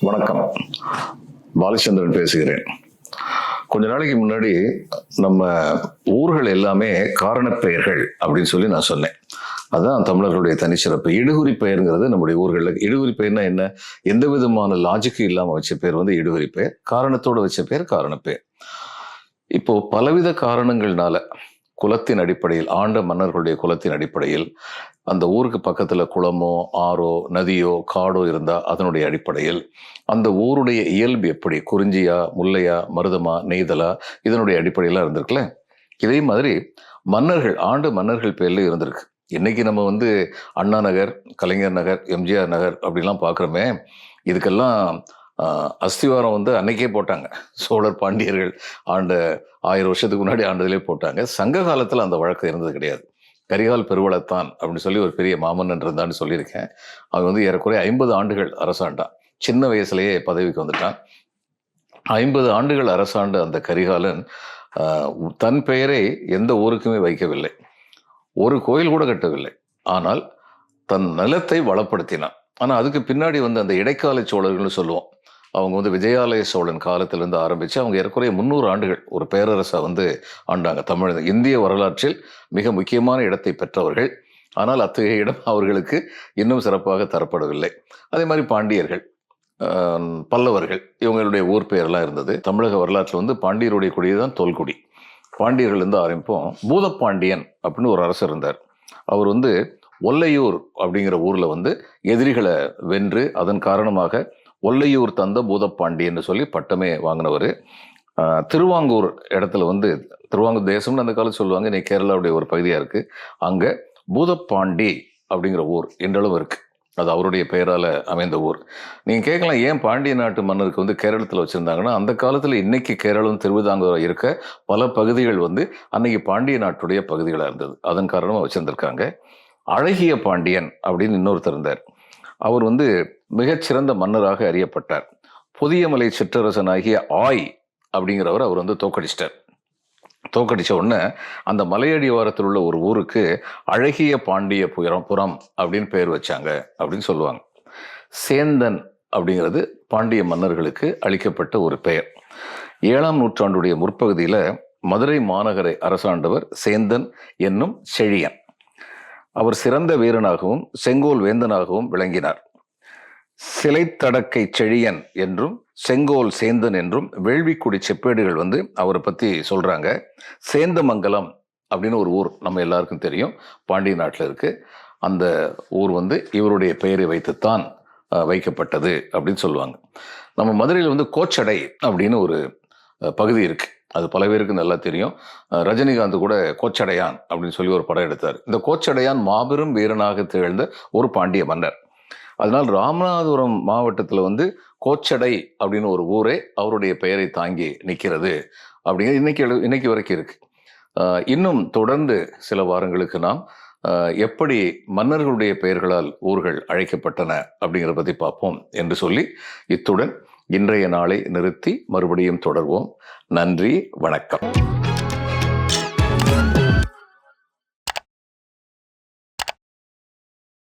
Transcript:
வணக்கம். பாலச்சந்திரன் பேசுகிறேன். கொஞ்ச நாளைக்கு முன்னாடி நம்ம ஊர்கள் எல்லாமே காரணப்பெயர்கள் அப்படின்னு சொல்லி நான் சொன்னேன். அதான் தமிழர்களுடைய தனிச்சிறப்பு. இடுகுறி பெயருங்கிறது நம்முடைய ஊர்களில் இடுகுறி பெயர்னா என்ன? எந்த விதமான லாஜிக்கு இல்லாமல் வச்ச பேர் வந்து இடுகுறி பெயர். காரணத்தோடு வச்ச பேர் காரணப்பெயர் இப்போ பலவித காரணங்கள்னால குலத்தின் அடிப்படையில் ஆண்ட மன்னர்களுடைய குலத்தின் அடிப்படையில் அந்த ஊருக்கு பக்கத்தில் குளமோ ஆறோ நதியோ காடோ இருந்தால் அதனுடைய அடிப்படையில் அந்த ஊருடைய இயல்பு எப்படி? குறிஞ்சியா முல்லையா மருதமா நெய்தலா? இதனுடைய அடிப்படையில இருந்திருக்குல்ல? இதே மாதிரி மன்னர்கள் ஆண்டு மன்னர்கள் பேரில் இருந்திருக்கு. இன்னைக்கு நம்ம வந்து அண்ணா நகர் கலைஞர் நகர் எம்ஜிஆர் நகர் அப்படிலாம் பார்க்குறோமே இதுக்கெல்லாம் அஸ்திவாரம் வந்து அன்னைக்கே போட்டாங்க. சோழர் பாண்டியர்கள் ஆண்ட ஆயிரம் வருஷத்துக்கு முன்னாடி ஆண்டதிலே போட்டாங்க. சங்க காலத்தில் அந்த வழக்கு இருந்தது கிடையாது. கரிகால் பெருவளத்தான் அப்படின்னு சொல்லி ஒரு பெரிய மாமன்னன் இருந்தான்னு சொல்லியிருக்கேன். அவன் வந்து ஏறக்குறைய ஐம்பது ஆண்டுகள் அரசாண்டான் சின்ன வயசுலேயே பதவிக்கு வந்துட்டான். ஐம்பது ஆண்டுகள் அரசாண்ட அந்த கரிகாலன் தன் பெயரை எந்த ஊருக்குமே வைக்கவில்லை. ஒரு கோயில் கூட கட்டவில்லை. ஆனால் தன் நிலத்தை வளப்படுத்தினான். ஆனால் அதுக்கு பின்னாடி வந்து அந்த இடைக்கால சோழர்கள்னு சொல்லுவோம். அவங்க வந்து விஜயாலய சோழன் காலத்திலிருந்து ஆரம்பித்து அவங்க ஏற்குறைய முந்நூறு ஆண்டுகள் ஒரு பேரரசை வந்து ஆண்டாங்க தமிழ் இந்திய வரலாற்றில் மிக முக்கியமான இடத்தை பெற்றவர்கள். ஆனால் அத்தகைய இடம் அவர்களுக்கு இன்னும் சிறப்பாக தரப்படவில்லை. அதே மாதிரி பாண்டியர்கள் பல்லவர்கள் இவங்களுடைய ஊர் பெயர்லாம் இருந்தது. தமிழக வரலாற்றில் வந்து பாண்டியருடைய கொடி தான் தொல்குடி பாண்டியர்கள் இருந்து ஆரம்பிப்போம். பூதப்பாண்டியன் அப்படின்னு ஒரு அரசர் இருந்தார். அவர் வந்து ஒல்லையூர் அப்படிங்கிற ஊரில் வந்து எதிரிகளை வென்று அதன் காரணமாக ஒல்லையூர் தந்த பூதப்பாண்டின்னு சொல்லி பட்டமே வாங்கினவர். திருவாங்கூர் இடத்துல வந்து திருவாங்கூர் தேசம்னு அந்த காலத்தில் சொல்லுவாங்க இன்னைக்கு கேரளாவுடைய ஒரு பகுதியாக இருக்குது அங்கே பூதப்பாண்டி அப்படிங்கிற ஊர் என்றளவு இருக்குது அது அவருடைய பெயரால் அமைந்த ஊர். நீங்கள் கேட்கலாம் ஏன் பாண்டிய நாட்டு மன்னருக்கு வந்து கேரளத்தில் வச்சுருந்தாங்கன்னா அந்த காலத்தில் இன்னைக்கு கேரளம் திருவிதாங்கூர் இருக்க பல பகுதிகள் வந்து அன்னைக்கு பாண்டிய நாட்டுடைய பகுதிகளாக இருந்தது. அதன் காரணமாக வச்சுருந்துருக்காங்க. அழகிய பாண்டியன் அப்படின்னு இன்னொருத்தர் இருந்தார். அவர் வந்து மிகச்சிறந்த மன்னராக அறியப்பட்டார். புதியமலை சிற்றரசனாகிய ஆய் அப்படிங்கிறவர் அவர் வந்து தோக்கடிச்சிட்டார் தோக்கடிச்ச உடனே அந்த மலையடிவாரத்தில் உள்ள ஒரு ஊருக்கு அழகிய பாண்டிய புயரம் புறம் அப்படின்னு பெயர் வச்சாங்க அப்படின்னு சொல்லுவாங்க. சேந்தன் அப்படிங்கிறது பாண்டிய மன்னர்களுக்கு அளிக்கப்பட்ட ஒரு பெயர். ஏழாம் நூற்றாண்டுடைய முற்பகுதியில் மதுரை மாநகரை அரசாண்டவர் சேந்தன் என்னும் செழியன். அவர் சிறந்த வீரனாகவும் செங்கோல் வேந்தனாகவும் விளங்கினார். சிலைத்தடக்கை செழியன் என்றும் செங்கோல் சேந்தன் என்றும் வேள்விக்குடி செப்பேடுகள் வந்து அவரை பற்றி சொல்கிறாங்க சேந்தமங்கலம் அப்படின்னு ஒரு ஊர் நம்ம எல்லாருக்கும் தெரியும். பாண்டிய நாட்டில் இருக்குது அந்த ஊர் வந்து இவருடைய பெயரை வைத்துத்தான் வைக்கப்பட்டது அப்படின்னு சொல்லுவாங்க. நம்ம மதுரையில் வந்து கோச்சடை அப்படின்னு ஒரு பகுதி இருக்குது அது பல பேருக்கு நல்லா தெரியும். ரஜினிகாந்த் கூட கோச்சடையான் அப்படின்னு சொல்லி ஒரு படம் எடுத்தார். இந்த கோச்சடையான் மாபெரும் வீரனாக திகழ்ந்த ஒரு பாண்டிய மன்னர். அதனால் ராமநாதபுரம் மாவட்டத்தில் வந்து கோச்சடை அப்படின்னு ஒரு ஊரே அவருடைய பெயரை தாங்கி நிற்கிறது அப்படிங்கிறது இன்னைக்கு இன்னைக்கு வரைக்கும் இருக்கு. இன்னும் தொடர்ந்து சில வாரங்களுக்கு நாம் எப்படி மன்னர்களுடைய பெயர்களால் ஊர்கள் அழைக்கப்பட்டன அப்படிங்கிறத பற்றி பார்ப்போம் என்று சொல்லி இத்துடன் இன்றைய நாளை நிறுத்தி மறுபடியும் தொடர்வோம். நன்றி வணக்கம்.